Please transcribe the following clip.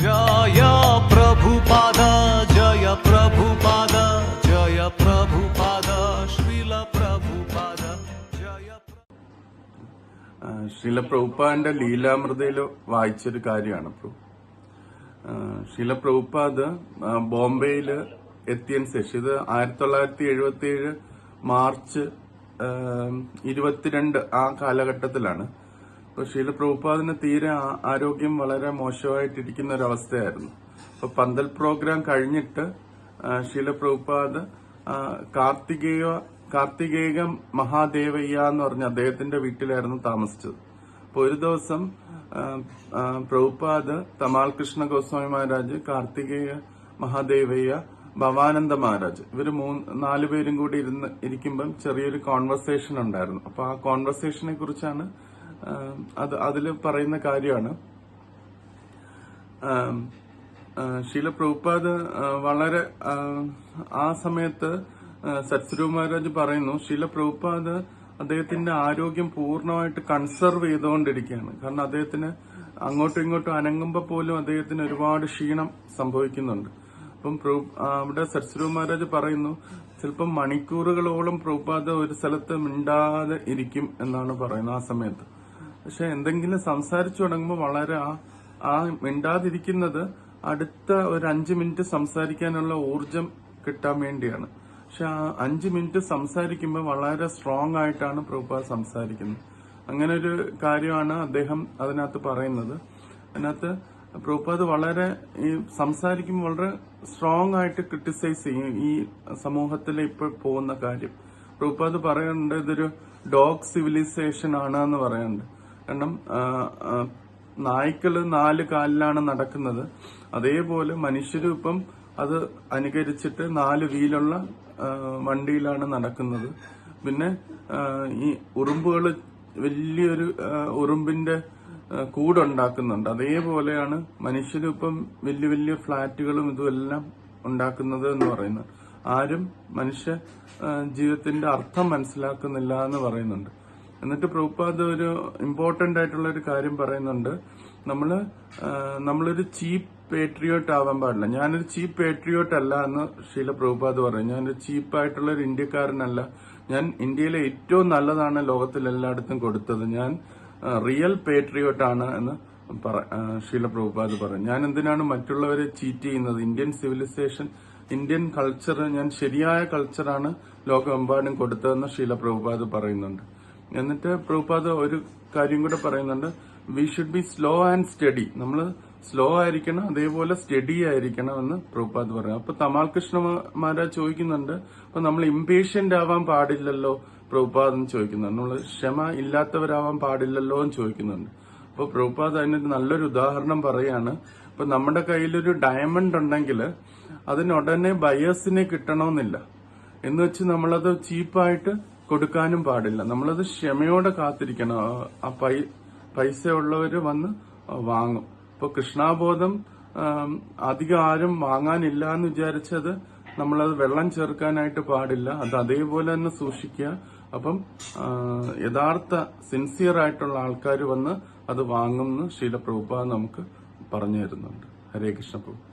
ജയ ശ്രീല പ്രഭുപാദ ലീലാമൃതയിൽ വായിച്ചൊരു കാര്യമാണ് പ്രഭു ശീല പ്രഭുപാദ് ബോംബെയിൽ എത്തിയ ശേഷം ഇത് ആയിരത്തി തൊള്ളായിരത്തി എഴുപത്തി ഏഴ് മാർച്ച് ഇരുപത്തിരണ്ട് ആ കാലഘട്ടത്തിലാണ് അപ്പൊ ശീല പ്രഭുപാദിന് തീരെ ആരോഗ്യം വളരെ മോശമായിട്ടിരിക്കുന്ന ഒരു അവസ്ഥയായിരുന്നു അപ്പൊ പന്തൽ പ്രോഗ്രാം കഴിഞ്ഞിട്ട് ശീല പ്രഭുപാദ് കാർത്തികേയ കാർത്തികേയ മഹാദേവയ്യ എന്ന് പറഞ്ഞ അദ്ദേഹത്തിന്റെ വീട്ടിലായിരുന്നു താമസിച്ചത്. അപ്പൊ ഒരു ദിവസം പ്രഭുപാദ് തമാൽ കൃഷ്ണ ഗോസ്വാമി മഹാരാജ് കാർത്തികേയ മഹാദേവയ്യ ഭവാനന്ദ മഹാരാജ് ഇവർ മൂന്ന് നാല് പേരും കൂടി ഇരുന്ന് ഇരിക്കുമ്പം ചെറിയൊരു കോൺവെർസേഷൻ ഉണ്ടായിരുന്നു. അപ്പൊ ആ കോൺവെർസേഷനെ കുറിച്ചാണ് അത് അതിൽ പറയുന്ന കാര്യമാണ്. ശീല പ്രഭുപാദ് വളരെ ആ, സമയത്ത് ആ, മഹാരാജ് പറയുന്നു ശീല പ്രഭുപാദ് അദ്ദേഹത്തിന്റെ ആരോഗ്യം പൂർണമായിട്ട് കൺസർവ് ചെയ്തുകൊണ്ടിരിക്കുകയാണ്. കാരണം അദ്ദേഹത്തിന് അങ്ങോട്ടും ഇങ്ങോട്ടും അനങ്ങുമ്പോൾ പോലും അദ്ദേഹത്തിന് ഒരുപാട് ക്ഷീണം സംഭവിക്കുന്നുണ്ട്. അപ്പം അവിടെ സത്സരു മഹാരാജ് പറയുന്നു ചിലപ്പം മണിക്കൂറുകളോളം പ്രഭുപാദ ഒരു സ്ഥലത്ത് മിണ്ടാതെ ഇരിക്കും എന്നാണ് പറയുന്നത് ആ സമയത്ത്. പക്ഷെ എന്തെങ്കിലും സംസാരിച്ചു തുടങ്ങുമ്പോൾ വളരെ ആ ആ മിണ്ടാതിരിക്കുന്നത് അടുത്ത ഒരു അഞ്ചു മിനിറ്റ് സംസാരിക്കാനുള്ള ഊർജം കിട്ടാൻ വേണ്ടിയാണ്. പക്ഷെ ആ അഞ്ചു മിനിറ്റ് സംസാരിക്കുമ്പോൾ വളരെ സ്ട്രോങ് ആയിട്ടാണ് പ്രഭുപാദ് സംസാരിക്കുന്നത്. അങ്ങനെ ഒരു കാര്യമാണ് അദ്ദേഹം അതിനകത്ത് പറയുന്നത്. അതിനകത്ത് പ്രഭുപാദ് വളരെ ഈ സംസാരിക്കുമ്പോൾ വളരെ സ്ട്രോങ് ആയിട്ട് ക്രിട്ടിസൈസ് ചെയ്യും ഈ സമൂഹത്തിൽ ഇപ്പോൾ പോകുന്ന കാര്യം. പ്രഭുപാദ് പറയുന്നുണ്ട് ഇതൊരു ഡോഗ് സിവിലൈസേഷൻ ആണ് എന്ന് പറയുന്നുണ്ട്. കാരണം ആ, നാല് കാലിലാണ് നടക്കുന്നത്. അതേപോലെ മനുഷ്യരും ഇപ്പം അത് അനുകരിച്ചിട്ട് നാല് വീലുള്ള വണ്ടിയിലാണ് നടക്കുന്നത്. പിന്നെ ഈ ഉറുമ്പുകൾ വലിയൊരു ഉറുമ്പിന്റെ കൂടുണ്ടാക്കുന്നുണ്ട്. അതേപോലെയാണ് മനുഷ്യരും ഇപ്പം വലിയ വലിയ ഫ്ളാറ്റുകളും ഇതുമെല്ലാം ഉണ്ടാക്കുന്നത് എന്ന് പറയുന്നത്. ആരും മനുഷ്യ ജീവിതത്തിന്റെ അർത്ഥം മനസ്സിലാക്കുന്നില്ല എന്ന് പറയുന്നുണ്ട്. എന്നിട്ട് പ്രഭുപാദ് ഒരു ഇമ്പോർട്ടന്റ് ആയിട്ടുള്ള ഒരു കാര്യം പറയുന്നുണ്ട്. നമ്മൾ ആ, നമ്മളൊരു ചീപ്പ് പേട്രിയോട്ട് ആവാൻ പാടില്ല. ഞാനൊരു ചീപ്പ് പേട്രിയോട്ട് അല്ല എന്ന് ശീല പ്രഭുപാദ് പറയും ഞാനൊരു ചീപ്പായിട്ടുള്ള ഒരു ഇന്ത്യക്കാരനല്ല. ഞാൻ ഇന്ത്യയിലെ ഏറ്റവും നല്ലതാണ് ലോകത്തിൽ എല്ലായിടത്തും കൊടുത്തത്. ഞാൻ റിയൽ പേട്രിയോട്ടാണ് എന്ന് ശീല പ്രഭുപാദ് പറയും ഞാൻ എന്തിനാണ് മറ്റുള്ളവരെ ചീറ്റ് ചെയ്യുന്നത്? ഇന്ത്യൻ സിവിലൈസേഷൻ ഇന്ത്യൻ കൾച്ചർ ഞാൻ ശരിയായ കൾച്ചറാണ് ലോകമെമ്പാടും കൊടുത്തതെന്ന് ശീല പ്രഭുപാദ് പറയുന്നുണ്ട്. എന്നിട്ട് പ്രഭുപാദ് ഒരു കാര്യം കൂടെ പറയുന്നുണ്ട്. We should be slow and study നമ്മൾ സ്ലോ ആയിരിക്കണം അതേപോലെ സ്റ്റഡി ആയിരിക്കണം എന്ന് പ്രഭുപാദ് പറയും അപ്പൊ തമാൽ കൃഷ്ണമാരാ ചോദിക്കുന്നുണ്ട് അപ്പൊ നമ്മൾ ഇംപേഷ്യന്റ് ആവാൻ പാടില്ലല്ലോ? പ്രഭുപാദ് എന്ന് ചോദിക്കുന്നുണ്ട്. നമ്മൾ ക്ഷമ ഇല്ലാത്തവരാവാൻ പാടില്ലല്ലോ? എന്ന് ചോദിക്കുന്നുണ്ട്. അപ്പൊ പ്രഭുപാദ് അതിനൊരു നല്ലൊരു ഉദാഹരണം പറയാണ്. ഇപ്പൊ നമ്മുടെ കയ്യിലൊരു ഡയമണ്ട് ഉണ്ടെങ്കിൽ അതിനുടനെ ബയേഴ്സിനെ കിട്ടണമെന്നില്ല. എന്ന് വെച്ച് നമ്മളത് ചീപ്പായിട്ട് കൊടുക്കാനും പാടില്ല. നമ്മളത് ക്ഷമയോടെ കാത്തിരിക്കണം. ആ- പൈ പൈസ ഉള്ളവര് വന്ന് വാങ്ങും. ഇപ്പൊ കൃഷ്ണാബോധം അധികം ആരും വാങ്ങാനില്ല എന്ന് വിചാരിച്ചത് നമ്മളത് വെള്ളം ചേർക്കാനായിട്ട് പാടില്ല. അത് അതേപോലെ തന്നെ സൂക്ഷിക്കുക. അപ്പം യഥാർത്ഥ സിൻസിയർ ആയിട്ടുള്ള ആൾക്കാർ വന്ന് അത് വാങ്ങുമെന്ന് ശീലപ്രഭുപ നമുക്ക് പറഞ്ഞു തരുന്നുണ്ട്. ഹരേ കൃഷ്ണ പ്രഭു